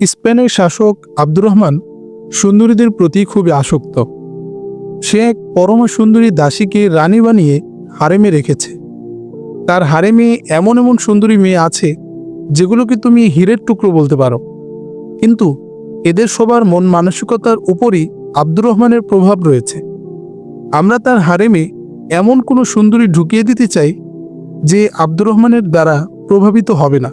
স্পেনের শাসক আব্দুর রহমান সুন্দরীদের প্রতি খুবই আসক্ত। সে এক পরম সুন্দরী দাসীকে রানী বানিয়ে হারেমে রেখেছে। তার হারেমে এমন এমন সুন্দরী মেয়ে আছে যেগুলোকে তুমি হীরের টুকরো বলতে পারো। কিন্তু এদের সবার মন মানসিকতার উপরই আব্দুর রহমানের প্রভাব রয়েছে। আমরা তার হারেমে এমন কোনো সুন্দরী ঢুকিয়ে দিতে চাই যে আব্দুর রহমানের দ্বারা প্রভাবিত হবে না।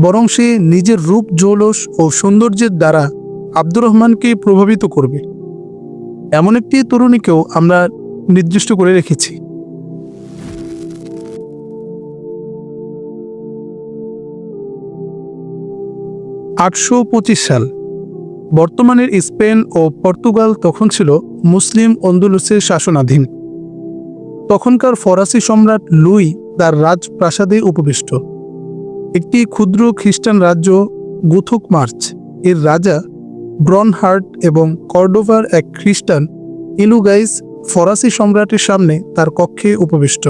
বরং সে নিজের রূপ, জৌলস ও সৌন্দর্যের দ্বারা আব্দুর রহমানকে প্রভাবিত করবে। এমন একটি তরুণীকেও আমরা নির্দিষ্ট করে রেখেছি। আটশো পঁচিশ সাল, বর্তমানের স্পেন ও পর্তুগাল তখন ছিল মুসলিম অন্দুলুসের শাসনাধীন। তখনকার ফরাসি সম্রাট লুই তার রাজপ্রাসাদে উপবিষ্ট। একটি ক্ষুদ্র খ্রিস্টান রাজ্য, গুথুক মার্চ। এর রাজা ব্রনহার্ট এবং কর্ডোভার এক খ্রিস্টান, ইলুগাইস ফরাসি সম্রাটের সামনে তার কক্ষে উপবিষ্ট।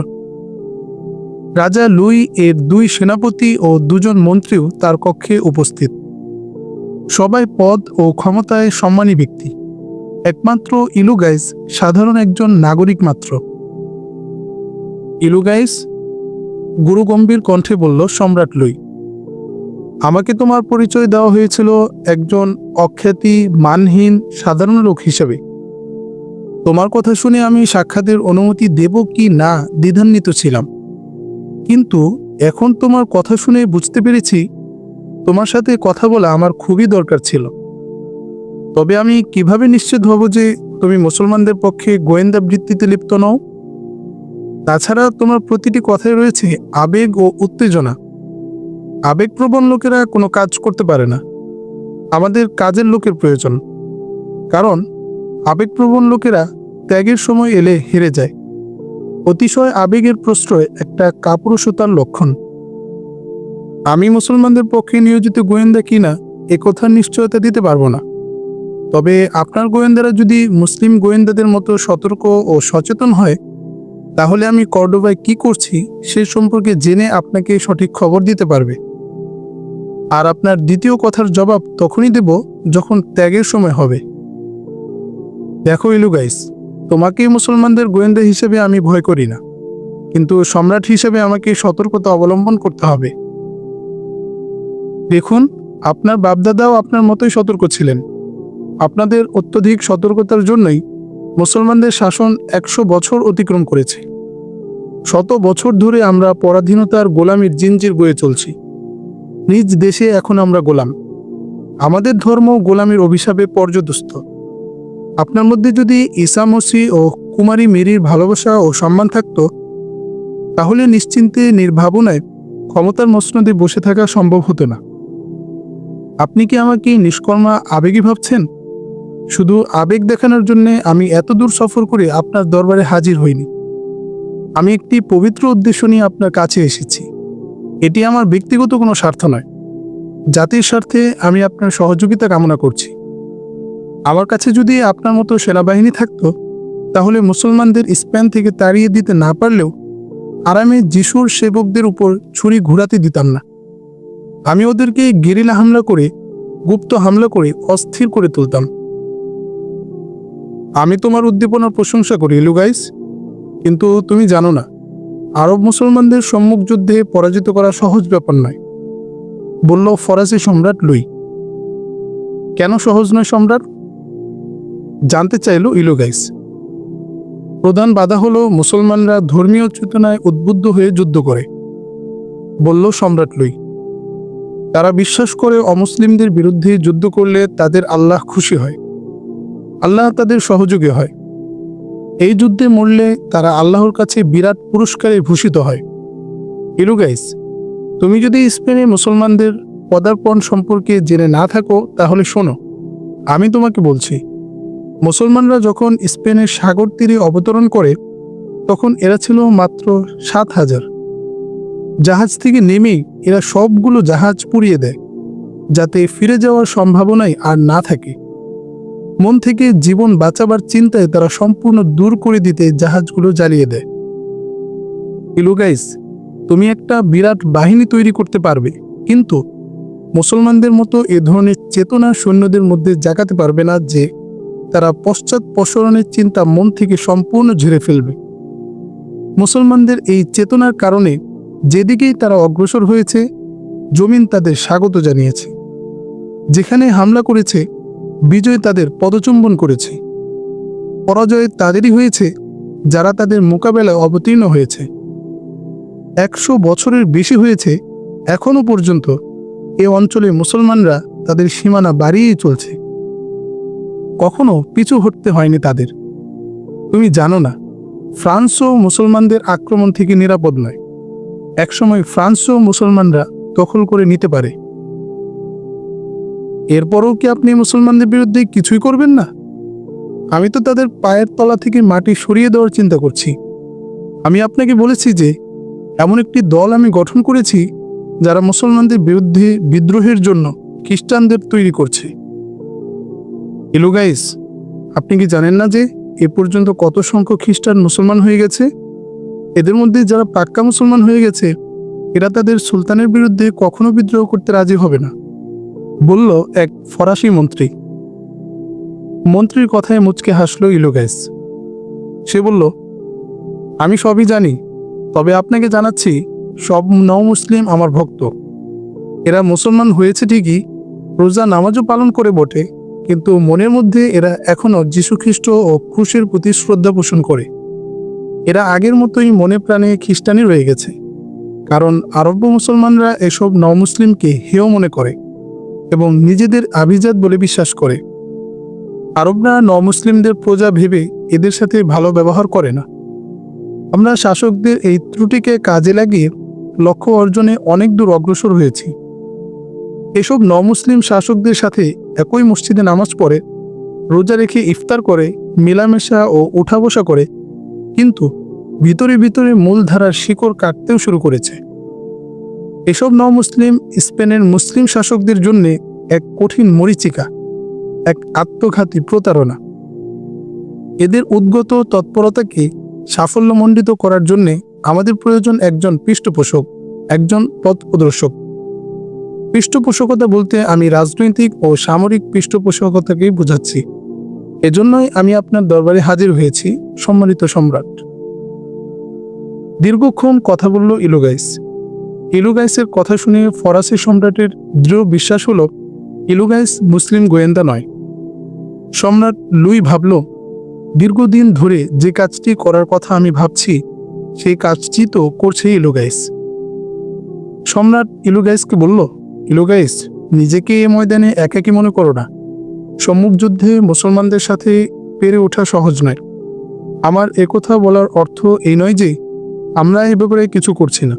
রাজা লুই এর দুই সেনাপতি ও দুজন মন্ত্রীও তার কক্ষে উপস্থিত। সবাই পদ ও ক্ষমতায় সম্মানী ব্যক্তি। একমাত্র ইলুগাইস সাধারণ একজন নাগরিক মাত্র। ইলুগাইস গুরুগম্ভীর কণ্ঠে বলল, সম্রাট লুই, আমাকে তোমার পরিচয় দেওয়া হয়েছিল একজন অখ্যাতি, মানহীন, সাধারণ লোক হিসেবে। তোমার কথা শুনে আমি সাক্ষাতের অনুমতি দেব কি না দ্বিধান্বিত ছিলাম। কিন্তু এখন তোমার কথা শুনে বুঝতে পেরেছি, তোমার সাথে কথা বলা আমার খুবই দরকার ছিল। তবে আমি কীভাবে নিশ্চিত হব যে তুমি মুসলমানদের পক্ষে গোয়েন্দা বৃত্তিতে লিপ্ত নও? তাছাড়া তোমার প্রতিটি কথায় রয়েছে আবেগ ও উত্তেজনা। আবেগপ্রবণ লোকেরা কোনো কাজ করতে পারে না। আমাদের কাজের লোকের প্রয়োজন। কারণ, আবেগপ্রবণ লোকেরা ত্যাগের সময় এলে হেরে যায়। অতিশয় আবেগের প্রশ্রয় একটা কাপুরুষতার লক্ষণ। আমি মুসলমানদের পক্ষে নিয়োজিত গোয়েন্দা কিনা, এ কথার নিশ্চয়তা দিতে পারব না। তবে আপনার গোয়েন্দারা যদি মুসলিম গোয়েন্দাদের মতো সতর্ক ও সচেতন হয় তাহলে আমি কর্ডোবায় কি করছি সে সম্পর্কে জেনে আপনাকে সঠিক খবর দিতে পারবে। আর আপনার দ্বিতীয় কথার জবাব তখনই দেব যখন ত্যাগের সময় হবে। দেখো ইলুগাইস তোমাকে মুসলমানদের গোয়েন্দা হিসেবে আমি ভয় করি না। কিন্তু সম্রাট হিসেবে আমাকে সতর্কতা অবলম্বন করতে হবে। দেখুন, আপনার বাপদাদাও আপনার মতোই সতর্ক ছিলেন। আপনাদের অত্যধিক সতর্কতার জন্যই মুসলমানদের শাসন একশো বছর অতিক্রম করেছে। শত বছর ধরে আমরা পরাধীনতার গোলামির জিনজির বয়ে চলছি। নিজ দেশে এখন আমরা গোলাম। আমাদের ধর্ম গোলামির অভিশাপে পর্যদস্ত। আপনার মধ্যে যদি ঈসা মসি ও কুমারী মেরির ভালোবাসা ও সম্মান থাকত, তাহলে নিশ্চিন্তে, নির্ভাবনায় ক্ষমতার মসনদে বসে থাকা সম্ভব হতো না। আপনি কি আমাকে নিষ্কর্মা আবেগী ভাবছেন? শুধু আবেগ দেখানোর জন্য আমি এত দূর সফর করে আপনার দরবারে হাজির হইনি। আমি একটি পবিত্র উদ্দেশ্য নিয়ে আপনার কাছে এসেছি। এটি আমার ব্যক্তিগত কোনো স্বার্থ নয়। জাতির স্বার্থে আমি আপনার সহযোগিতা কামনা করছি। আমার কাছে যদি আপনার মতো সেনাবাহিনী থাকতো, তাহলে মুসলমানদের স্পেন থেকে তাড়িয়ে দিতে না পারলেও আরামে যিশুর সেবকদের উপর ছুরি ঘুরাতে দিতাম না। আমি ওদেরকে গেরিলা হামলা করে, গুপ্ত হামলা করে অস্থির করে তুলতাম। আমি তোমার উদ্দীপনার প্রশংসা করি লুগাইস কিন্তু তুমি জানো না, আরব মুসলমানদের সম্মুখ যুদ্ধে পরাজিত করা সহজ ব্যাপার নয়। বলল, ফরাসি সম্রাট লুই। কেন সহজ নয় সম্রাট? জানতে চাইল ইলুগাইস প্রধান বাধা হলো, মুসলমানরা ধর্মীয় চেতনায় উদ্বুদ্ধ হয়ে যুদ্ধ করে। বলল সম্রাট লুই, তারা বিশ্বাস করে অমুসলিমদের বিরুদ্ধে যুদ্ধ করলে তাদের আল্লাহ খুশি হয়। আল্লাহ তাদের সহযোগী হয়। এই যুদ্ধে মরলে তারা আল্লাহর কাছে বিরাট পুরস্কারে ভূষিত হয়। ইলুগাইস তুমি যদি স্পেনে মুসলমানদের পদার্পণ সম্পর্কে জেনে না থাকো, তাহলে শোনো। আমি তোমাকে বলছি, মুসলমানরা যখন স্পেনের সাগর তীরে অবতরণ করে, তখন এরা ছিল মাত্র সাত হাজার। জাহাজ থেকে নেমেই এরা সবগুলো জাহাজ পুড়িয়ে দেয়, যাতে ফিরে যাওয়ার সম্ভাবনাই আর না থাকে। মন থেকে জীবন বাঁচাবার চিন্তায় তারা সম্পূর্ণ দূর করে দিতে জাহাজগুলো জ্বালিয়ে দেয়। ইলুগাইস তুমি একটা বিরাট বাহিনী তৈরি করতে পারবে, কিন্তু মুসলমানদের মতো এ ধরনের চেতনা সৈন্যদের মধ্যে জাগাতে পারবে না যে তারা পশ্চাৎপসরণের চিন্তা মন থেকে সম্পূর্ণ ঝেড়ে ফেলবে। মুসলমানদের এই চেতনার কারণে যেদিকেই তারা অগ্রসর হয়েছে, জমিন তাদের স্বাগত জানিয়েছে। যেখানে হামলা করেছে বিজয় তাদের পদচুম্বন করেছে। পরাজয় তাদেরই হয়েছে, যারা তাদের মোকাবেলায় অবতীর্ণ হয়েছে। একশো বছরের বেশি হয়েছে, এখনও পর্যন্ত এ অঞ্চলে মুসলমানরা তাদের সীমানা বাড়িয়েই চলছে। কখনো পিছু হটতে হয়নি তাদের। তুমি জানো না, ফ্রান্সও মুসলমানদের আক্রমণ থেকে নিরাপদ নয়। একসময় ফ্রান্সও মুসলমানরা দখল করে নিতে পারে। এরপরও কি আপনি মুসলমানদের বিরুদ্ধে কিছুই করবেন না? আমি তো তাদের পায়ের তলা থেকে মাটি সরিয়ে দেওয়ার চিন্তা করছি। আমি আপনাকে বলেছি যে, এমন একটি দল আমি গঠন করেছি, যারা মুসলমানদের বিরুদ্ধে বিদ্রোহের জন্য খ্রিস্টানদের তৈরি করছে। এলো গাইস, আপনি কি জানেন না যে, এ পর্যন্ত কত সংখ্যক খ্রিস্টান মুসলমান হয়ে গেছে? এদের মধ্যে যারা পাক্কা মুসলমান হয়ে গেছে, এরা তাদের সুলতানের বিরুদ্ধে কখনো বিদ্রোহ করতে রাজি হবে না। বলল এক ফরাসি মন্ত্রী। মন্ত্রীর কথায় মুচকে হাসলো ইলোগাইস সে বলল, আমি সবই জানি, তবে আপনাকে জানাচ্ছি, সব নও মুসলিম আমার ভক্ত। এরা মুসলমান হয়েছে ঠিকই, রোজা নামাজও পালন করে বটে, কিন্তু মনের মধ্যে এরা এখনও যীশুখ্রিস্ট ও ক্রুশের প্রতি শ্রদ্ধা পোষণ করে। এরা আগের মতোই মনে প্রাণে খ্রিস্টানি রয়ে গেছে, কারণ আরব্য মুসলমানরা এসব নমুসলিমকে হেয় মনে করে। এবং নিজেদের আভিজাত বলে বিশ্বাস করে। আরবরা নমুসলিমদের প্রজা ভেবে এদের সাথে ভালো ব্যবহার করে না। আমরা শাসকদের এই ত্রুটিকে কাজে লাগিয়ে লক্ষ্য অর্জনে অনেক দূর অগ্রসর হয়েছি। এসব নমুসলিম শাসকদের সাথে একই মসজিদে নামাজ পড়ে, রোজা রেখে ইফতার করে, মেলামেশা ও উঠা বসা করে, কিন্তু ভিতরে ভিতরে মূলধারার শিকড় কাটতেও শুরু করেছে। এসব ন মুসলিম স্পেনের মুসলিম শাসকদের জন্য এক কঠিন মরিচিকা, এক আত্মঘাতী প্রতারণা। এদের উদ্গত তৎপরতাকে সাফল্যমণ্ডিত করার জন্য আমাদের প্রয়োজন একজন পৃষ্ঠপোষক, একজন পথ প্রদর্শক পৃষ্ঠপোষকতা বলতে আমি রাজনৈতিক ও সামরিক পৃষ্ঠপোষকতাকেই বোঝাচ্ছি। এজন্যই আমি আপনার দরবারে হাজির হয়েছি, সম্মানিত সম্রাট। দীর্ঘক্ষণ কথা বলল ইলুগাইস ইলুগাইসের কথা শুনে ফরাসি সম্রাটের দৃঢ় বিশ্বাস হলো ইলুগাইস মুসলিম গোয়েন্দা নয়। সম্রাট লুই ভাবল, দীর্ঘদিন ধরে যে কাজটি করার কথা আমি ভাবছি, সেই কাজটি তো করছে ইলুগাইস সম্রাট ইলুগাইসকে বলল ইলুগাইস নিজেকে এ ময়দানে একাকি মনে করো না। সম্মুখ যুদ্ধে মুসলমানদের সাথে পেরে ওঠা সহজ নয়। আমার একথা বলার অর্থ এই নয় যে, আমরা এ ব্যাপারে কিছু করছি না।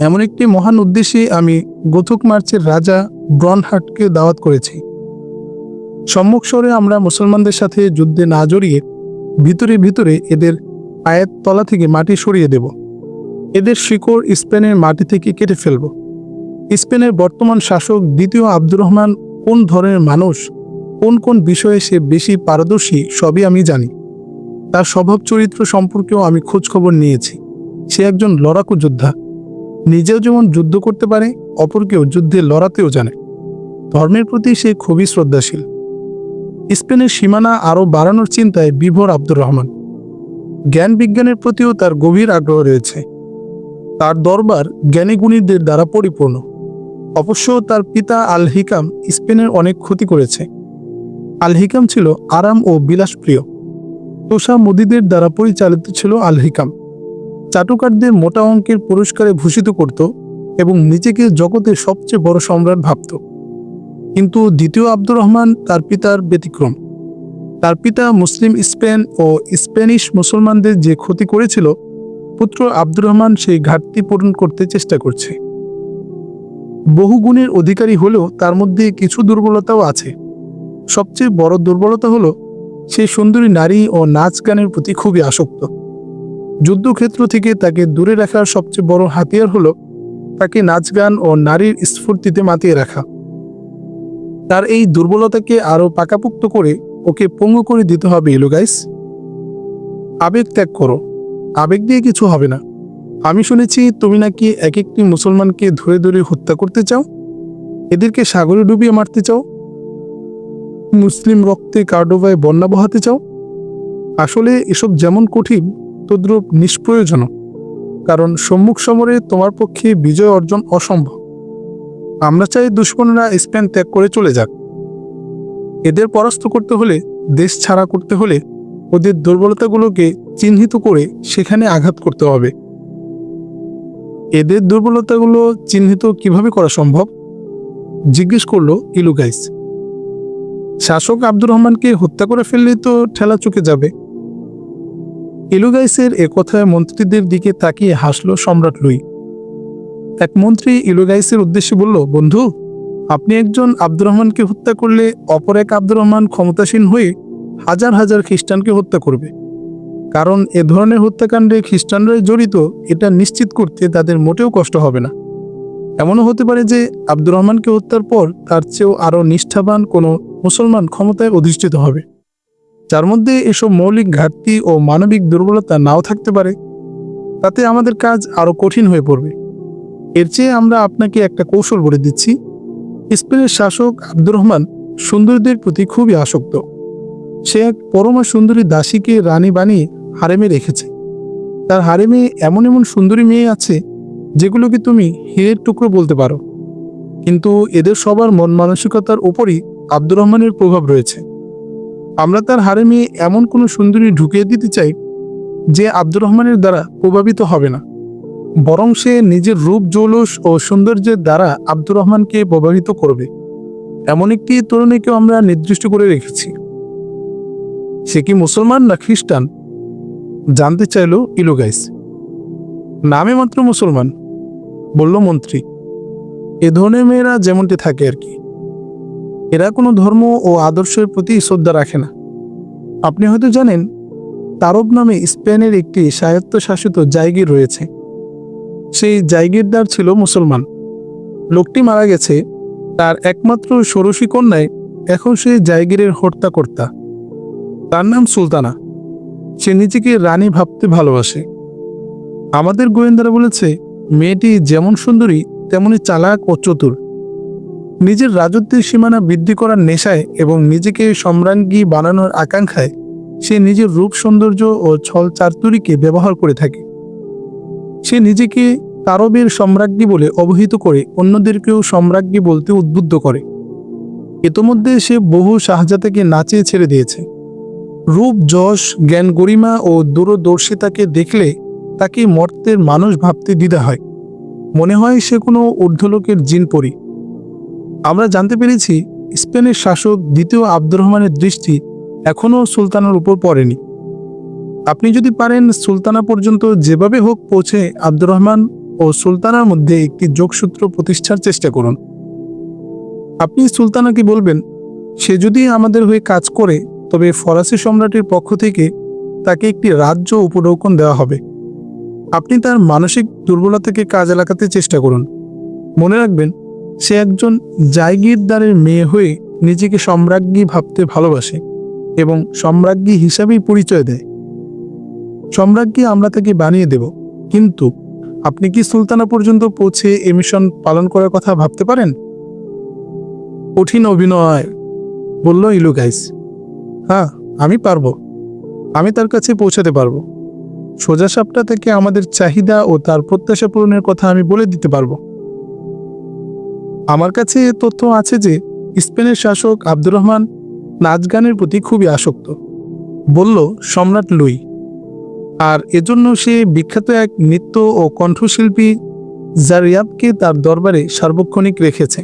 এমন একটি মহান উদ্দেশ্যে আমি গোথক মার্চের রাজা ব্রনহাটকে দাওয়াত করেছি। সম্মুখ স্বরে আমরা মুসলমানদের সাথে যুদ্ধে না জড়িয়ে ভিতরে ভিতরে এদের পায়ের তলা থেকে মাটি সরিয়ে দেব। এদের শিকড় স্পেনের মাটি থেকে কেটে ফেলব। স্পেনের বর্তমান শাসক দ্বিতীয় আব্দুর রহমান কোন ধরনের মানুষ, কোন কোন বিষয়ে সে বেশি পারদর্শী সবই আমি জানি। তার স্বভাব চরিত্র সম্পর্কেও আমি খোঁজখবর নিয়েছি। সে একজন লড়াকু যোদ্ধা। নিজেও যেমন যুদ্ধ করতে পারে, অপরকেও যুদ্ধে লড়াতেও জানে। ধর্মের প্রতি সে খুবই শ্রদ্ধাশীল। স্পেনের সীমানা আরও বাড়ানোর চিন্তায় বিভোর আব্দুর রহমান। জ্ঞান বিজ্ঞানের প্রতিও তার গভীর আগ্রহ রয়েছে। তার দরবার জ্ঞানীগুণীদের দ্বারা পরিপূর্ণ। অবশ্য তার পিতা আল হিকাম স্পেনের অনেক ক্ষতি করেছে। আল হিকাম ছিল আরাম ও বিলাসপ্রিয়। তোষা মোদিদের দ্বারা পরিচালিত ছিল আল হিকাম চাটুকারদের মোটা অঙ্কের পুরস্কারে ভূষিত করত এবং নিজেকে জগতের সবচেয়ে বড় সম্রাট ভাবত। কিন্তু দ্বিতীয় আব্দুর রহমান তার পিতার ব্যতিক্রম। তার পিতা মুসলিম, স্পেন ও স্প্যানিশ মুসলমানদের যে ক্ষতি করেছিল, পুত্র আব্দুর রহমান সেই ঘাটতি পূরণ করতে চেষ্টা করছে। বহু গুণের অধিকারী হলেও তার মধ্যে কিছু দুর্বলতাও আছে। সবচেয়ে বড় দুর্বলতা হলো, সে সুন্দরী নারী ও নাচ গানের প্রতি খুবই আসক্ত। যুদ্ধক্ষেত্র থেকে তাকে দূরে রাখার সবচেয়ে বড় হাতিয়ার হলো তাকে নাচ গান ও নারীর স্ফূর্তিতে মাতিয়ে রাখা। তার এই দুর্বলতাকে আরও পাকাপুক্ত করে ওকে পঙ্গু করে দিতে হবে ইলুগাইস আবেগ ত্যাগ করো। আবেগ দিয়ে কিছু হবে না। আমি শুনেছি তুমি নাকি এক একটি মুসলমানকে ধরে ধরে হত্যা করতে চাও? এদেরকে সাগরে ডুবিয়ে মারতে চাও? মুসলিম রক্তে কার্ডোভায় বন্যা বহাতে চাও? আসলে এসব যেমন কঠিন তদ্রূপ নিষ্প্রয়োজনক। কারণ সম্মুখ সমরে তোমার পক্ষে বিজয় অর্জন অসম্ভব। আমরা চাই দুশ্মনরা স্পেন ত্যাগ করে চলে যাক। এদের পরাস্ত করতে হলে, দেশ ছাড়া করতে হলে ওদের দুর্বলতাগুলোকে চিহ্নিত করে সেখানে আঘাত করতে হবে। এদের দুর্বলতাগুলো চিহ্নিত কীভাবে করা সম্ভব? জিজ্ঞেস করল ইলুগাইস। শাসক আব্দুর রহমানকে হত্যা করে ফেললে তো ঠেলা চুকে যাবে। ইলুগাইসের একথায় মন্ত্রীদের দিকে তাকিয়ে হাসল সম্রাট লুই। এক মন্ত্রী ইলুগাইসের উদ্দেশ্যে বলল, বন্ধু, আপনি একজন আব্দুর রহমানকে হত্যা করলে অপর এক আব্দুর রহমান ক্ষমতাসীন হয়ে হাজার হাজার খ্রিস্টানকে হত্যা করবে। কারণ এ ধরনের হত্যাকাণ্ডে খ্রিস্টানরাই জড়িত, এটা নিশ্চিত করতে তাদের মোটেও কষ্ট হবে না। এমনও হতে পারে যে আব্দুর রহমানকে হত্যার পর তার চেয়েও আরও নিষ্ঠাবান কোনো মুসলমান ক্ষমতায় অধিষ্ঠিত হবে। যার মধ্যে এসব মৌলিক ঘাটতি ও মানবিক দুর্বলতা নাও থাকতে পারে, তাতে আমাদের কাজ আরও কঠিন হয়ে পড়বে। এর চেয়ে আমরা আপনাকে একটা কৌশল বলে দিচ্ছি। স্পেনের শাসক আব্দুর রহমান সুন্দরীদের প্রতি খুবই আসক্ত। সে এক পরমা সুন্দরী দাসীকে রানী বানিয়ে হারেমে রেখেছে। তার হারেমে এমন এমন সুন্দরী মেয়ে আছে, যেগুলোকে তুমি হীরের টুকরো বলতে পারো। কিন্তু এদের সবার মন মানসিকতার উপরই আব্দুর রহমানের প্রভাব রয়েছে। আমরা তার হারে মেয়ে এমন কোনো সুন্দরী ঢুকিয়ে দিতে চাই যে আব্দুর রহমানের দ্বারা প্রভাবিত হবে না। বরং সে নিজের রূপ, জৌলস ও সৌন্দর্যের দ্বারা আব্দুর রহমানকে প্রভাবিত করবে। এমন একটি তরুণীকেও আমরা নির্দিষ্ট করে রেখেছি। সে কি মুসলমান না খ্রিস্টান? জানতে চাইল ইলোগাইস নামে মাত্র মুসলমান, বলল মন্ত্রী। এ ধরনের মেয়েরা যেমনটি থাকে আর কি। এরা কোনো ধর্ম ও আদর্শের প্রতি শ্রদ্ধা রাখে না। আপনি হয়তো জানেন, তারব নামে স্পেনের একটি স্বায়ত্তশাসিত জায়গির রয়েছে। সেই জায়গিরদার ছিল মুসলমান। লোকটি মারা গেছে, তার একমাত্র ষোড়শী কন্যায় এখন সে জায়গিরের হর্তাকর্তা। তার নাম সুলতানা। সে নিজেকে রানী ভাবতে ভালোবাসে। আমাদের গোয়েন্দারা বলেছে, মেয়েটি যেমন সুন্দরী, তেমনি চালাক ও চতুর। নিজের রাজত্বের সীমানা বৃদ্ধি করার নেশায় এবং নিজেকে সম্রাজ্ঞী বানানোর আকাঙ্ক্ষায় সে নিজের রূপ সৌন্দর্য ও ছল চারতুরিকে ব্যবহার করে থাকে। সে নিজেকে তারবের সম্রাজ্ঞী বলে অবহিত করে অন্যদেরকেও সম্রাজ্ঞী বলতে উদ্বুদ্ধ করে। ইতোমধ্যে সে বহু শাহজাদাকে নাচে ছেড়ে দিয়েছে। রূপ, যশ, জ্ঞান গরিমা ও দূরদর্শিতাকে দেখলে তাকে মর্তের মানুষ ভাবতে দ্বিধা হয়। মনে হয় সে কোনো ঊর্ধ্বলোকের জিন পরি আমরা জানতে পেরেছি স্পেনের শাসক দ্বিতীয় আব্দুর রহমানের দৃষ্টি এখনও সুলতানার উপর পড়েনি। আপনি যদি পারেন সুলতানা পর্যন্ত যেভাবে হোক পৌঁছে আব্দুর রহমান ও সুলতানার মধ্যে একটি যোগসূত্র প্রতিষ্ঠার চেষ্টা করুন। আপনি সুলতানাকে বলবেন, সে যদি আমাদের হয়ে কাজ করে, তবে ফরাসি সম্রাটের পক্ষ থেকে তাকে একটি রাজ্য উপঢৌকন দেওয়া হবে। আপনি তার মানসিক দুর্বলতাকে কাজে লাগাতে চেষ্টা করুন। মনে রাখবেন সে একজন জায়গিরদারের মেয়ে হয়ে নিজেকে সম্রাজ্ঞী ভাবতে ভালোবাসে এবং সম্রাজ্ঞী হিসাবেই পরিচয় দেয়। সম্রাজ্ঞী আমরা তাকে বানিয়ে দেব, কিন্তু আপনি কি সুলতানা পর্যন্ত পৌঁছে এ মিশন পালন করার কথা ভাবতে পারেন? কঠিন অভিনয়, বলল ইলুগাইস হ্যাঁ আমি পারব। আমি তার কাছে পৌঁছাতে পারব। সোজা সাপটা থেকে আমাদের চাহিদা ও তার প্রত্যাশা পূরণের কথা আমি বলে দিতে পারব। আমার কাছে তথ্য আছে যে স্পেনের শাসক আব্দুর রহমান নাচ গানের প্রতি খুবই আসক্ত। বলল, সম্রাট লুই। আর এজন্য সে বিখ্যাত এক নৃত্য ও কণ্ঠশিল্পী জারিয়াবকে তার দরবারে সার্বক্ষণিক রেখেছে।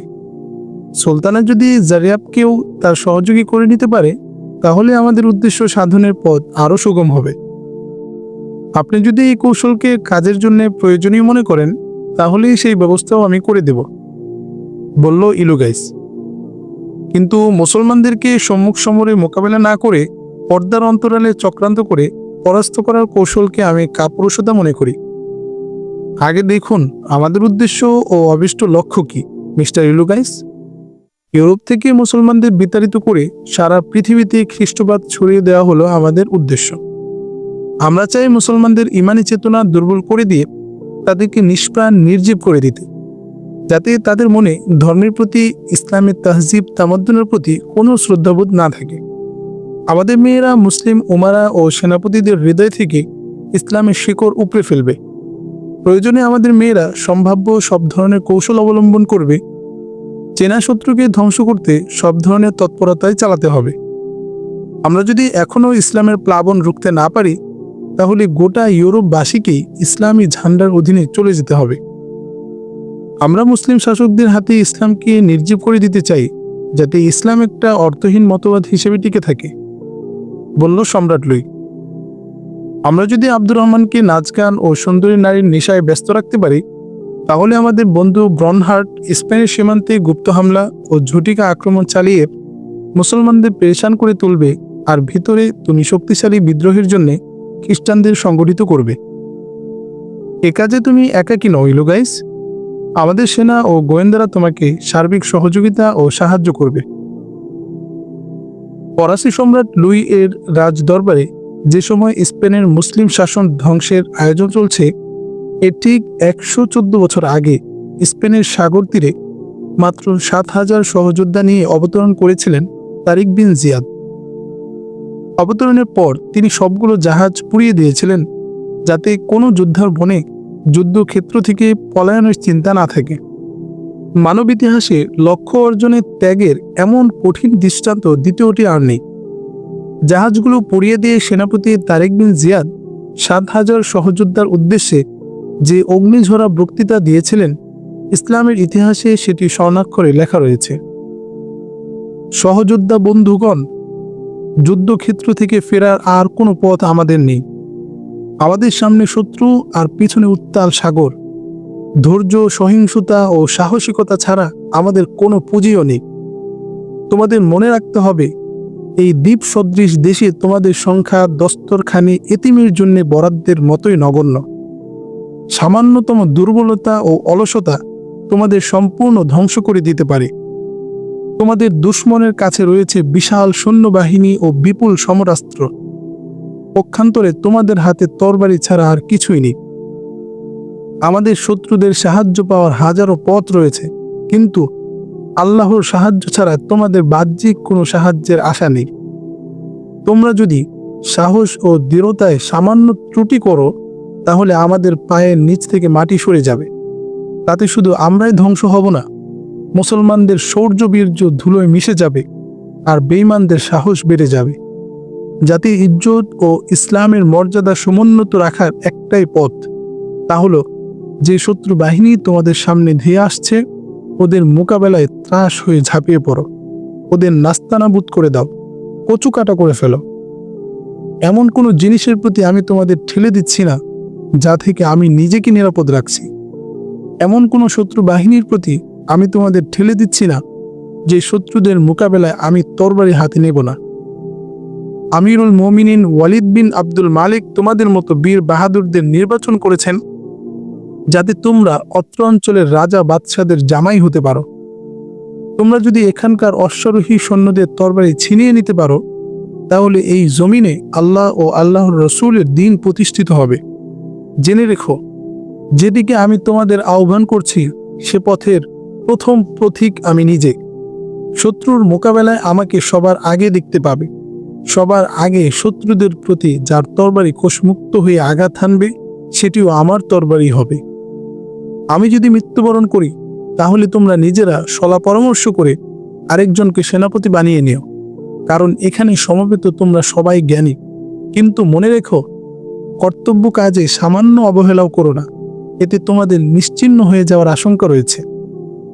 সুলতানা যদি জারিয়াবকেও তার সহযোগী করে নিতে পারে, তাহলে আমাদের উদ্দেশ্য সাধনের পথ আরও সুগম হবে। আপনি যদি এই কৌশলকে কাজের জন্য প্রয়োজনীয় মনে করেন, তাহলেই সেই ব্যবস্থাও আমি করে দেব। বলল ইলুগাইস কিন্তু মুসলমানদেরকে সম্মুখ সমরে মোকাবেলা না করে পর্দার অন্তরালে চক্রান্ত করে পরাস্ত করার কৌশলকে আমি কাপুরুষতা মনে করি। আগে দেখুন, আমাদের উদ্দেশ্য ও অবিষ্ট লক্ষ্য কি, মিস্টার ইলুগাইস ইউরোপ থেকে মুসলমানদের বিতাড়িত করে সারা পৃথিবীতে খ্রিস্টবাদ ছড়িয়ে দেওয়া হলো আমাদের উদ্দেশ্য। আমরা চাই মুসলমানদের ইমানি চেতনা দুর্বল করে দিয়ে তাদেরকে নিষ্প্রাণ, নির্জীব করে দিতে। যাতে তাদের মনে ধর্মের প্রতি, ইসলামের তাহজিব, তামাদ্দনের প্রতি কোনো শ্রদ্ধাবোধ না থাকে। আমাদের মেয়েরা, মুসলিম উমারা ও সেনাপতিদের হৃদয় থেকে ইসলামের শিকড় উপড়ে ফেলবে। প্রয়োজনে আমাদের মেয়েরা সম্ভাব্য সব ধরনের কৌশল অবলম্বন করবে। চেনা শত্রুকে ধ্বংস করতে সব ধরনের তৎপরতায় চালাতে হবে। আমরা যদি এখনও ইসলামের প্লাবন রুখতে না পারি, তাহলে গোটা ইউরোপবাসীকেই ইসলামী ঝান্ডার অধীনে চলে যেতে হবে। আমরা মুসলিম শাসকদের হাতে ইসলামকে নির্জীব করে দিতে চাই, যাতে ইসলাম একটা অর্থহীন মতবাদ হিসেবে টিকে থাকে। বলল সম্রাট লুই, আমরা যদি আব্দুর রহমানকে নাচ গান ও সুন্দরী নারীর নেশায় ব্যস্ত রাখতে পারি, তাহলে আমাদের বন্ধু ব্রনহার্ট স্পেনের সীমান্তে গুপ্ত হামলা ও ঝুটিকা আক্রমণ চালিয়ে মুসলমানদের পেরেশান করে তুলবে আর ভিতরে তুমি শক্তিশালী বিদ্রোহের জন্য খ্রিস্টানদের সংগঠিত করবে। এ কাজে তুমি একাকী নইল গাইস। আমাদের সেনা ও গোয়েন্দারা তোমাকে সার্বিক সহযোগিতা ও সাহায্য করবে। ফরাসি সম্রাট লুই এর রাজ দরবারে যে সময় স্পেনের মুসলিম শাসন ধ্বংসের আয়োজন চলছে, এর ঠিক একশো চোদ্দ বছর আগে স্পেনের সাগর তীরে মাত্র সাত হাজার সহযোদ্ধা নিয়ে অবতরণ করেছিলেন তারিক বিন জিয়াদ। অবতরণের পর তিনি সবগুলো জাহাজ পুড়িয়ে দিয়েছিলেন, যাতে কোনো যোদ্ধার বনে যুদ্ধক্ষেত্র থেকে পলায়নের চিন্তা না থাকে। মানব ইতিহাসে লক্ষ্য অর্জনের ত্যাগের এমন কঠিন দৃষ্টান্ত দ্বিতীয়টি আর নেই। জাহাজগুলো পুড়িয়ে দিয়ে সেনাপতি তারেক বিন জিয়াদ সাত হাজার সহযোদ্ধার উদ্দেশ্যে যে অগ্নিঝরা বক্তৃতা দিয়েছিলেন, ইসলামের ইতিহাসে সেটি স্বর্ণাক্ষরে লেখা রয়েছে। সহযোদ্ধা বন্ধুগণ, যুদ্ধক্ষেত্র থেকে ফেরার আর কোনো পথ আমাদের নেই। আমাদের সামনে শত্রু আর পিছনে উত্তাল সাগর। ধৈর্য, সহিংসতা ও সাহসিকতা ছাড়া আমাদের কোনো পুঁজিও নেই। তোমাদের মনে রাখতে হবে, এই দ্বীপ সদৃশ দেশে তোমাদের সংখ্যা দস্তরখানি এতিমের জন্য বরাদ্দের মতোই নগণ্য। সামান্যতম দুর্বলতা ও অলসতা তোমাদের সম্পূর্ণ ধ্বংস করে দিতে পারে। তোমাদের দুশ্মনের কাছে রয়েছে বিশাল সৈন্যবাহিনী ও বিপুল সমরাস্ত্র। পক্ষান্তরে তোমাদের হাতে তরবারি ছাড়া আর কিছুই নেই। আমাদের শত্রুদের সাহায্য পাওয়ার হাজারো পথ রয়েছে, কিন্তু আল্লাহর সাহায্য ছাড়া তোমাদের বাহ্যিক কোনো সাহায্যের আশা নেই। তোমরা যদি সাহস ও দৃঢ়তায় সামান্য ত্রুটি করো, তাহলে আমাদের পায়ের নিচ থেকে মাটি সরে যাবে। তাতে শুধু আমরাই ধ্বংস হব না, মুসলমানদের শৌর্য বীর্য ধুলোয় মিশে যাবে আর বেইমানদের সাহস বেড়ে যাবে। জাতির ইজ্জত ও ইসলামের মর্যাদা সমুন্নত রাখার একটাই পথ। তা হলো, যে শত্রু বাহিনী তোমাদের সামনে ধেয়ে আসছে, ওদের মোকাবেলায় ত্রাস হয়ে ঝাঁপিয়ে পড়ো। ওদের নাস্তানাবুদ করে দাও কচু কাটা করে ফেলো। এমন কোনো জিনিসের প্রতি আমি তোমাদের ঠেলে দিচ্ছি না, যা থেকে আমি নিজেকে নিরাপদ রাখছি। এমন কোনো শত্রু বাহিনীর প্রতি আমি তোমাদের ঠেলে দিচ্ছি না, যে শত্রুদের মোকাবেলায় আমি তরবারি হাতে নেব না। আমিরুল মোমিনিন ওয়ালিদ বিন আব্দুল মালিক তোমাদের মতো বীর বাহাদুরদের নির্বাচন করেছেন যাতে তোমরা অত্র অঞ্চলের রাজা বাদশাদের জামাই হতে পারো। তোমরা যদি এখানকার অশ্বারোহী সৈন্যদের তরবারি ছিনিয়ে নিতে পারো, তাহলে এই জমিনে আল্লাহ ও আল্লাহর রসুলের দিন প্রতিষ্ঠিত হবে। জেনে রেখো, যেদিকে আমি তোমাদের আহ্বান করছি, সে পথের প্রথম পথিক আমি নিজে। শত্রুর মোকাবেলায় আমাকে সবার আগে দেখতে পাবে। সবার আগে শত্রুদের প্রতি যার তরবারি কোষমুক্ত হয়ে আঘাত হানবে, সেটিও আমার তরবারি হবে। আমি যদি মৃত্যুবরণ করি, তাহলে তোমরা নিজেরা সলা পরামর্শ করে আরেকজনকে সেনাপতি বানিয়ে নিও। কারণ এখানে সমবেত তোমরা সবাই জ্ঞানী। কিন্তু মনে রেখো, কর্তব্য কাজে সামান্য অবহেলাও করো না। এতে তোমাদের নিশ্চিন্ন হয়ে যাওয়ার আশঙ্কা রয়েছে।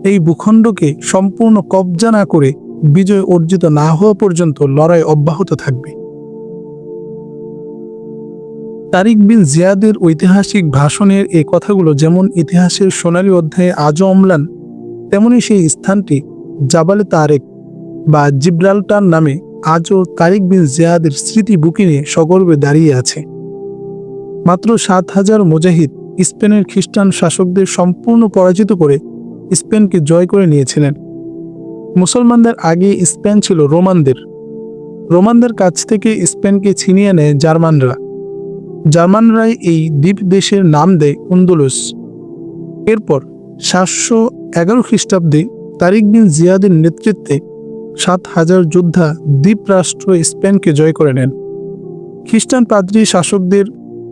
এই ভূখণ্ডকে সম্পূর্ণ কবজা না করে বিজয় অর্জিত না হওয়া পর্যন্ত লড়াই অব্যাহত থাকবে। তারিক বিন জিয়াদের ঐতিহাসিক ভাষণের এই কথাগুলো যেমন ইতিহাসের সোনালী অধ্যায়ে আজও অম্লান, তেমনি সেই স্থানটি জাবালে তারেক বা জিব্রাল্টার নামে আজও তারিক বিন জিয়াদের স্মৃতি বুকে নিয়ে সগর্বে দাঁড়িয়ে আছে। মাত্র সাত হাজার মুজাহিদ স্পেনের খ্রিস্টান শাসকদের সম্পূর্ণ পরাজিত করে স্পেনকে জয় করে নিয়েছিলেন। মুসলমানদের আগে স্পেন ছিল রোমানদের। রোমানদের কাছ থেকে স্পেনকে ছিনিয়ে নেয় জার্মানরা। জার্মানরাই এই দ্বীপ দেশের নাম দেয় উন্দুলুস। এরপর সাতশো এগারো খ্রিস্টাব্দে তারিক বিন জিয়াদের নেতৃত্বে সাত হাজার যোদ্ধা দ্বীপরাষ্ট্র স্পেনকে জয় করে নেন। খ্রিস্টান পাদ্রী শাসকদের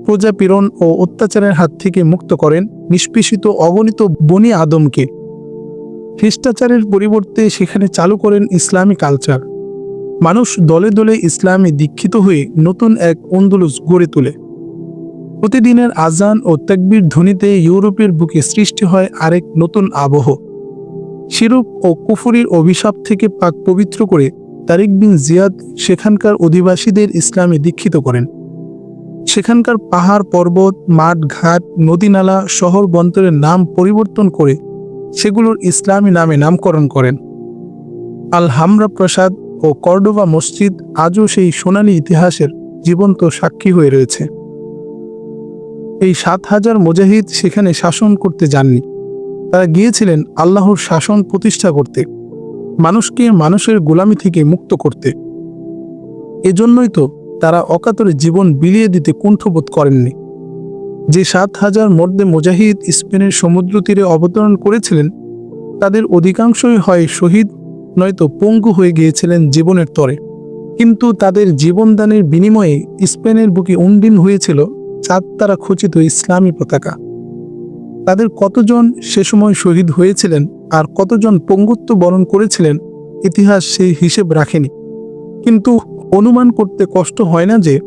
প্রজাপীড়ন ও অত্যাচারের হাত থেকে মুক্ত করেন নিষ্পেষিত অগণিত বনি আদমকে। খ্রিস্টাচারের পরিবর্তে সেখানে চালু করেন ইসলামী কালচার। মানুষ দলে দলে ইসলামে দীক্ষিত হয়ে নতুন এক অন্দুলুস গড়ে তোলে। প্রতিদিনের আজান ও তাকবীর ধ্বনিতে ইউরোপের বুকে সৃষ্টি হয় আরেক নতুন আবহ। শিরূপ ও কুফুরির অভিশাপ থেকে পাক পবিত্র করে তারিক বিন জিয়াদ সেখানকার অধিবাসীদের ইসলামে দীক্ষিত করেন। সেখানকার পাহাড় পর্বত, মাঠ, ঘাট, নদীনালা, শহর বন্দরের নাম পরিবর্তন করে সেগুলোর ইসলামী নামে নামকরণ করেন। আল হামরা প্রাসাদ ও কর্ডোবা মসজিদ আজও সেই সোনালি ইতিহাসের জীবন্ত সাক্ষী হয়ে রয়েছে। এই সাত হাজার মুজাহিদ সেখানে শাসন করতে যাননি। তারা গিয়েছিলেন আল্লাহর শাসন প্রতিষ্ঠা করতে, মানুষকে মানুষের গোলামি থেকে মুক্ত করতে। এজন্যই তো তারা অকাতরে জীবন বিলিয়ে দিতে কুণ্ঠবোধ করেননি। যে সাত হাজার মধ্যে মুজাহিদ স্পেনের সমুদ্র তীরে অবতরণ করেছিলেন, তাদের অধিকাংশই হয় শহীদ, নয়তো পঙ্গু হয়ে গিয়েছিলেন জীবনের তরে। কিন্তু তাদের জীবনদানের বিনিময়ে স্পেনের বুকে উন্ডিন হয়েছিল চাঁদ তারা খচিত ইসলামী পতাকা। তাদের কতজন সে সময় শহীদ হয়েছিলেন আর কতজন পঙ্গুত্ব বরণ করেছিলেন, ইতিহাস সেই হিসেব রাখেনি। কিন্তু অনুমান করতে কষ্ট হয় না যে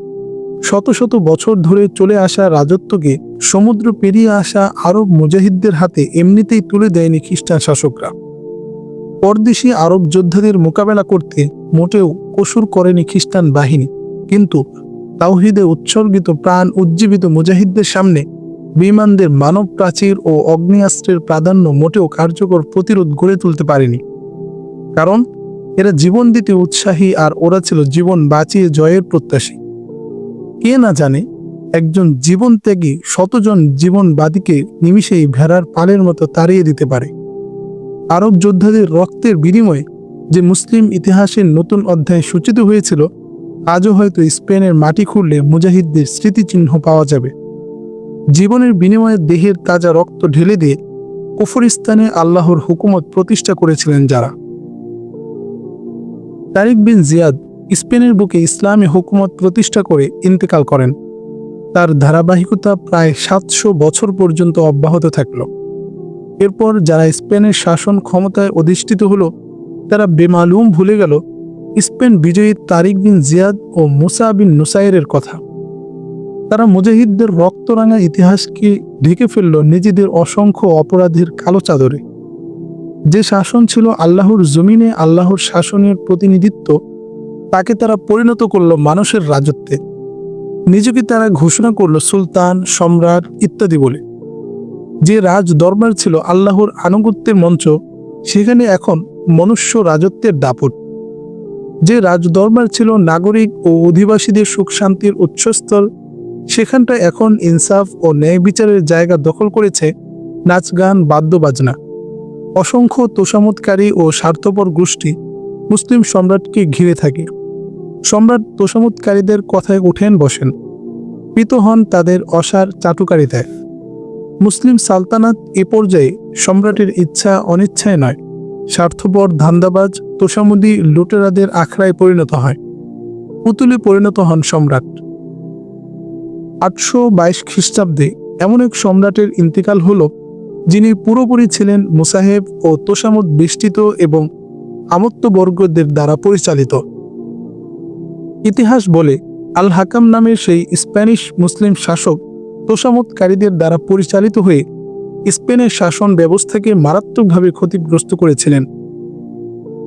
শত শত বছর ধরে চলে আসা রাজত্বকে সমুদ্র পেরিয়ে আসা আরব মুজাহিদদের হাতে এমনিতেই তুলে দেয়নি খ্রিস্টান শাসকরা। পরদেশি আরব যোদ্ধাদের মোকাবেলা করতে মোটেও কসুর করেনি খ্রিস্টান বাহিনী। কিন্তু তাওহিদে উৎসর্গিত প্রাণ উজ্জীবিত মুজাহিদদের সামনে বিমানদের মানব প্রাচীর ও অগ্নিয়াস্ত্রের প্রাধান্য মোটেও কার্যকর প্রতিরোধ গড়ে তুলতে পারেনি। কারণ এরা জীবন দিতে উৎসাহী আর ওরা ছিল জীবন বাঁচিয়ে জয়ের প্রত্যাশী। কে না জানে, একজন জীবন ত্যাগী শতজন জীবনবাদীকে নিমিষেই ভেড়ার পালের মতো তাড়িয়ে দিতে পারে। আরব যোদ্ধাদের রক্তের বিনিময়ে যে মুসলিম ইতিহাসের নতুন অধ্যায় সূচিত হয়েছিল, আজও হয়তো স্পেনের মাটি খুঁড়লে মুজাহিদদের স্মৃতিচিহ্ন পাওয়া যাবে। জীবনের বিনিময়ে দেহের তাজা রক্ত ঢেলে দিয়ে কুফরিস্তানে আল্লাহর হুকুমত প্রতিষ্ঠা করেছিলেন যারা। তারিক বিন জিয়াদ স্পেনের বুকে ইসলামী হুকুমত প্রতিষ্ঠা করে ইন্তেকাল করেন। তার ধারাবাহিকতা প্রায় সাতশো বছর পর্যন্ত অব্যাহত থাকল। এরপর যারা স্পেনের শাসন ক্ষমতায় অধিষ্ঠিত হলো, তারা বেমালুম ভুলে গেল স্পেন বিজয়ী তারিক বিন জিয়াদ ও মুসা বিন নুসাইরের কথা। তারা মুজাহিদদের রক্তরাঙা ইতিহাসকে ঢেকে ফেলল নিজেদের অসংখ্য অপরাধের কালো চাদরে। যে শাসন ছিল আল্লাহর জমিনে, আল্লাহর শাসনের প্রতিনিধিত্ব তাকে তারা পরিণত করল মানুষের রাজত্বে। নিজেকে তারা ঘোষণা করল সুলতান, সম্রাট ইত্যাদি বলে। যে রাজ দরবার ছিল আল্লাহর আনুগত্যের মঞ্চ, সেখানে এখন মনুষ্য রাজত্বের দাপট। যে রাজ দরবার ছিল নাগরিক ও অধিবাসীদের সুখ শান্তির উৎসস্থল, সেখানটা এখন ইনসাফ ও ন্যায় বিচারের জায়গা দখল করেছে নাচ গান, বাদ্যবাজনা। অসংখ্য তোষামতকারী ও স্বার্থপর গোষ্ঠী মুসলিম সম্রাটকে ঘিরে থাকে। সম্রাট তোষামতকারীদের কথায় উঠেন বসেন। পিত হন তাদের অসার চাটুকারিতায়। মুসলিম সালতানাত এ পর্যায়ে সম্রাটের ইচ্ছা অনিচ্ছায় নয়। স্বার্থপর ধান্দাবাজ, তোষামুদি লুটেরাদের আখড়ায় পরিণত হয়। পুতুলে পরিণত হন সম্রাট। আটশো বাইশ খ্রিস্টাব্দে এমন এক সম্রাটের ইন্তেকাল হল, যিনি পুরোপুরি ছিলেন মুসাহেব ও তোষামত বেষ্টিত এবং আমত্তবর্গদের দ্বারা পরিচালিত। ইতিহাস বলে, আল হাকাম নামের সেই স্প্যানিশ মুসলিম শাসক তোষামতকারীদের দ্বারা পরিচালিত হয়ে স্পেনের শাসন ব্যবস্থাকে মারাত্মকভাবে ক্ষতিগ্রস্ত করেছিলেন।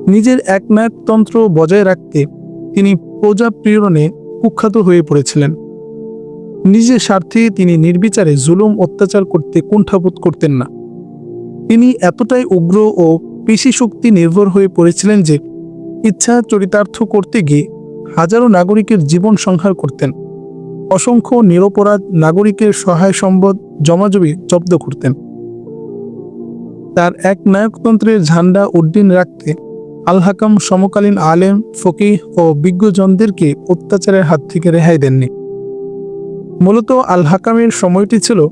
নিজের একনায়কতন্ত্র বজায় রাখতে তিনি প্রজা প্রেরণে কুখ্যাত হয়ে পড়েছিলেন। নিজের স্বার্থে তিনি নির্বিচারে জুলুম অত্যাচার করতে কুণ্ঠাবোধ করতেন না। তিনি এতটাই উগ্র ও পেশি শক্তি নির্ভর হয়ে পড়েছিলেন যে ইচ্ছা চরিতার্থ করতে গিয়ে হাজারো নাগরিকের জীবন সংহার করতেন। অসংখ্য নিরপরাধ নাগরিকের সহায় সম্পদ জমাজমি জব্দ করতেন। তার এক নায়কতন্ত্রের ঝান্ডা উড্ডীন রাখতে আল হাকাম সমকালীন আলেম, ফকিহ ও বিজ্ঞজনদেরকে অত্যাচারের হাত থেকে রেহাই দেননি। মূলত আল হাকামের সময়টি ছিল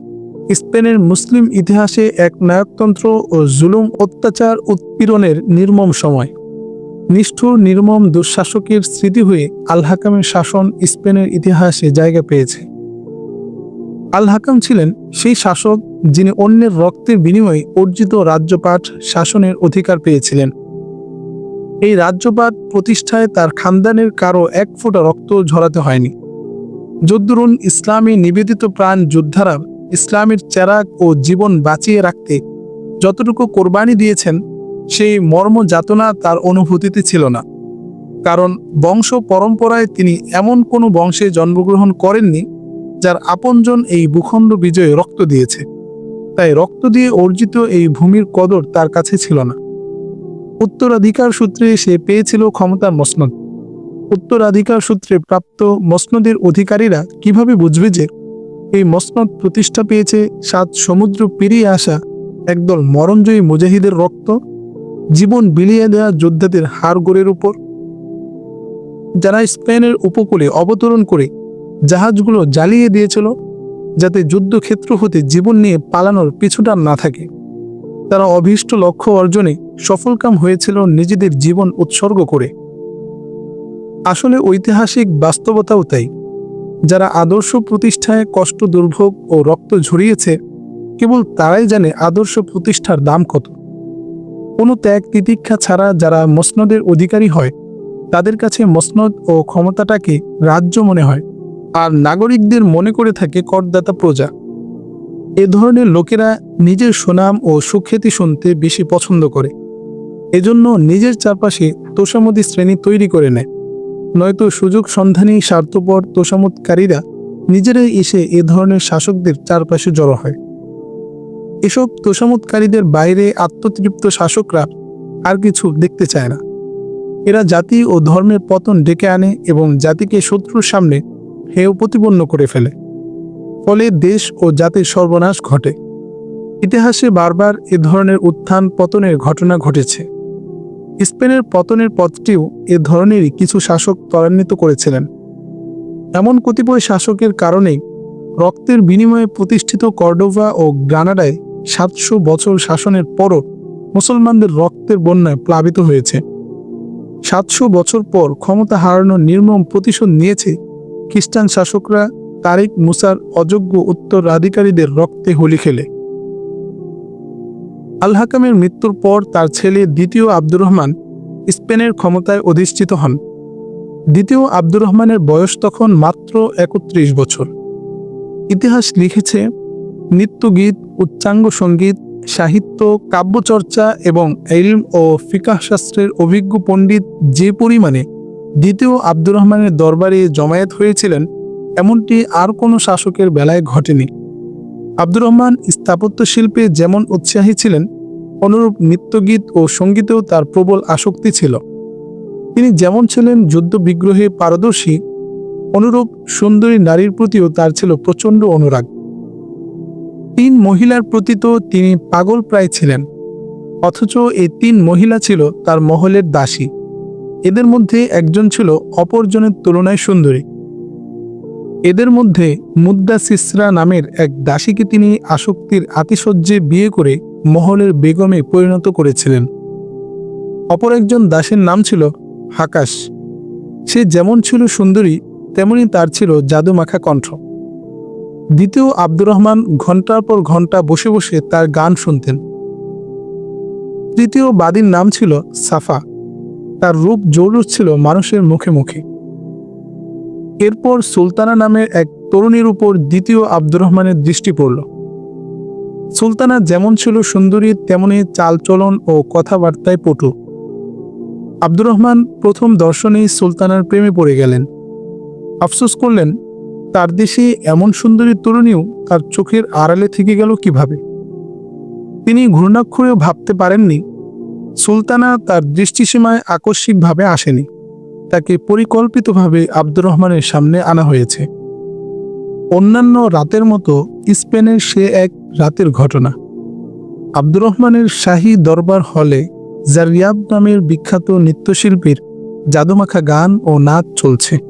স্পেনের মুসলিম ইতিহাসে এক নায়কতন্ত্র ও জুলুম অত্যাচার উৎপীড়নের নির্মম সময়। নিষ্ঠুর, নির্মম, দুঃশাসকের স্মৃতি হয়ে আল হাকামের শাসন স্পেনের ইতিহাসে জায়গা পেয়েছে। আল হাকাম ছিলেন সেই শাসক যিনি অন্যের রক্তের বিনিময়ে অর্জিত রাজ্যপাট শাসনের অধিকার পেয়েছিলেন। এই রাজ্যপাট প্রতিষ্ঠায় তার খানদানের কারও এক ফোঁটা রক্ত ঝরাতে হয়নি। যদ্দুরুন ইসলামী নিবেদিত প্রাণ যোদ্ধারা ইসলামের চেরাগ ও জীবন বাঁচিয়ে রাখতে যতটুকু কোরবানি দিয়েছেন সেই মর্ম যাতনা তার অনুভূতিতে ছিল না। কারণ বংশ পরম্পরায় তিনি এমন কোনো বংশে জন্মগ্রহণ করেননি, যার আপনজন এই ভূখণ্ড বিজয়ে রক্ত দিয়েছে। তাই রক্ত দিয়ে অর্জিত এই ভূমির কদর তার কাছে ছিল না। উত্তরাধিকার সূত্রে সে পেয়েছিল ক্ষমতার মসনদ। উত্তরাধিকার সূত্রে প্রাপ্ত মসনদের অধিকারীরা কীভাবে বুঝবে যে এই মসনদ প্রতিষ্ঠা পেয়েছে সাত সমুদ্র পেরিয়ে আসা একদল মরণজয়ী মুজাহিদের রক্ত? জীবন বিলিয়ে দেওয়া যোদ্ধাদের হাড়গোড়ের উপর। যারা স্পেনের উপকূলে অবতরণ করে জাহাজগুলো জ্বালিয়ে দিয়েছিল, যাতে যুদ্ধক্ষেত্র হতে জীবন নিয়ে পালানোর পিছুটান না থাকে। তারা অভীষ্ট লক্ষ্য অর্জনে সফলকাম হয়েছিল নিজেদের জীবন উৎসর্গ করে। আসলে ঐতিহাসিক বাস্তবতাও তাই। যারা আদর্শ প্রতিষ্ঠায় কষ্ট দুর্ভোগ ও রক্ত ঝরিয়েছে, কেবল তারাই জানে আদর্শ প্রতিষ্ঠার দাম কত। কোনো ত্যাগ তিতিক্ষা ছাড়া যারা মসনদের অধিকারী হয়, তাদের কাছে মসনদ ও ক্ষমতাটাকে রাজ্য মনে হয়, আর নাগরিকদের মনে করে থাকে করদাতা প্রজা। এ ধরনের লোকেরা নিজের সুনাম ও সুখ্যাতি শুনতে বেশি পছন্দ করে। এজন্য নিজের চারপাশে তোষামতি শ্রেণি তৈরি করে নেয়। নয়তো সুযোগ সন্ধানী স্বার্থপর তোষামতকারীরা নিজেরাই এসে এ ধরনের শাসকদের চারপাশে জড়ো হয়। এসব তোষামতকারীদের বাইরে আত্মতৃপ্ত শাসকরা আর কিছু দেখতে চায় না। এরা জাতি ও ধর্মের পতন ডেকে আনে এবং জাতিকে শত্রুর সামনে হেয় প্রতিপন্ন করে ফেলে। ফলে দেশ ও জাতির সর্বনাশ ঘটে। ইতিহাসে বারবার এ ধরনের উত্থান পতনের ঘটনা ঘটেছে। স্পেনের পতনের পথটিও এ ধরনেরই কিছু শাসক ত্বরান্বিত করেছিলেন। এমন কতিপয় শাসকের কারণেই রক্তের বিনিময়ে প্রতিষ্ঠিত কর্ডোভা ও গ্রানাডায় সাতশো বছর শাসনের পরও মুসলমানদের রক্তের বন্যায় প্লাবিত হয়েছে। সাতশো বছর পর ক্ষমতা হারানোর নির্মম প্রতিশোধ নিয়েছে খ্রিস্টান শাসকরা তারিক মুসার অযোগ্য উত্তরাধিকারীদের রক্তে হোলি খেলে। আল হাকামের মৃত্যুর পর তার ছেলে দ্বিতীয় আব্দুর রহমান স্পেনের ক্ষমতায় অধিষ্ঠিত হন। দ্বিতীয় আব্দুর রহমানের বয়স তখন মাত্র একত্রিশ বছর। ইতিহাস লিখেছে, নৃত্যগীত উচ্চাঙ্গ সংগীত, সাহিত্য, কাব্যচর্চা এবং এলম ও ফিকাহ শাস্ত্রের অভিজ্ঞ পণ্ডিত যে পরিমাণে দ্বিতীয় আব্দুর রহমানের দরবারে জমায়েত হয়েছিলেন, এমনটি আর কোনো শাসকের বেলায় ঘটেনি। আব্দুর রহমান স্থাপত্য শিল্পে যেমন উৎসাহী ছিলেন, অনুরূপ নৃত্যগীত ও সঙ্গীতেও তার প্রবল আসক্তি ছিল। তিনি যেমন ছিলেন যুদ্ধ বিগ্রহে পারদর্শী, অনুরূপ সুন্দরী নারীর প্রতিও তার ছিল প্রচণ্ড অনুরাগ। তিন মহিলার প্রতি তো তিনি পাগল প্রায় ছিলেন। অথচ এই তিন মহিলা ছিল তার মহলের দাসী। এদের মধ্যে একজন ছিল অপরজনের তুলনায় সুন্দরী। এদের মধ্যে মুদ্দা সিসরা নামের এক দাসীকে তিনি আসক্তির আতিশয্যে বিয়ে করে মহলের বেগমে পরিণত করেছিলেন। অপর একজন দাসের নাম ছিল হাকাশ। সে যেমন ছিল সুন্দরী, তেমনি তার ছিল জাদুমাখা কণ্ঠ। দ্বিতীয় আব্দুর রহমান ঘণ্টার পর ঘণ্টা বসে বসে তার গান শুনতেন। তৃতীয় বাদীর নাম ছিল সাফা। তার রূপ জৌলুস ছিল মানুষের মুখে মুখে। এরপর সুলতানা নামের এক তরুণীর উপর দ্বিতীয় আব্দুর রহমানের দৃষ্টি পড়ল। সুলতানা যেমন ছিল সুন্দরী, তেমনি চালচলন ও কথাবার্তায় পটু। আব্দুর রহমান প্রথম দর্শনেই সুলতানার প্রেমে পড়ে গেলেন। আফসোস করলেন তার দেশে এমন সুন্দরী তরুণীও তার চোখের আড়ালে থেকে গেল কীভাবে? তিনি ঘূর্ণাক্ষরেও ভাবতে পারেননি, সুলতানা তার দৃষ্টিসীমায় আকস্মিকভাবে আসেনি। তাকে পরিকল্পিতভাবে আব্দুর রহমানের সামনে আনা হয়েছে। অন্যান্য রাতের মতো স্পেনের সে এক রাতের ঘটনা। আব্দুর রহমানের শাহী দরবার হলে জারিয়াব নামের বিখ্যাত নৃত্যশিল্পীর জাদুমাখা গান ও নাচ চলছে।